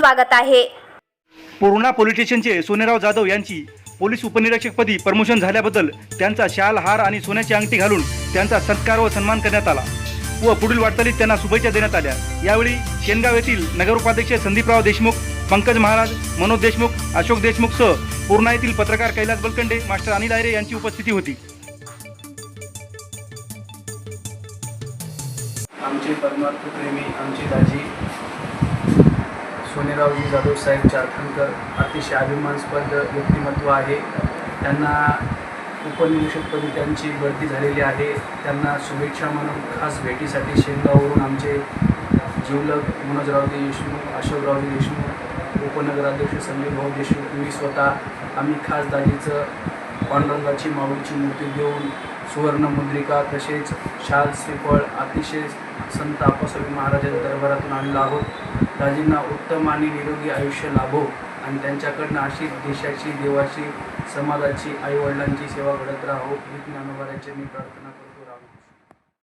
स्वागत आहे. पूर्णा पोलीस स्टेशनचे सोनेराव जाधव यांची पोलीस उपनिरीक्षकपदी प्रमोशन झाल्याबद्दल त्यांचा शाल हार आणि सोन्याची अंगठी घालून त्यांचा सत्कार व सन्मान करण्यात आला व पुढील वाटचालीत त्यांना शुभेच्छा देण्यात आल्या. यावेळी शेनगाव येथील नगरोपाध्यक्ष संदीपराव देशमुख पंकज महाराज मनोज देशमुख अशोक देशमुखसह पूर्णा येथील पत्रकार कैलास बलकंडे मास्टर अनिल आयरे यांची उपस्थिती होती. आमचे परमार्थ प्रेमी आमचे दाजी सोनेरावजी जाधव साहेब चारखंडकर अतिशय अभिमानास्पद व्यक्तिमत्व आहे. त्यांना उपनिरीक्षकपदी त्यांची बढती झालेली आहे. त्यांना शुभेच्छा म्हणून खास भेटीसाठी शेंगावरून आमचे जिवलग मनोजरावजी देशमुख अशोकरावजी देशमुख उपनगराध्यक्ष संजय भाऊ देशमुख मी स्वतः. आम्ही खास दाजीचं पांडुरंगाची माऊलीची मूर्ती देऊन सुवर्णमुद्रिका तसेच शाल श्रीफळ अतिशय संत आप्पासाहेब महाराजांच्या दरबारातून आणला आहोत. दाजींना उत्तम आणि निरोगी आयुष्य लाभो आणि त्यांच्याकडनं अशी देशाची देवाची समाजाची आईवडिलांची सेवा घडत राहो. ही ज्ञानोबाराची मी प्रार्थना करतो.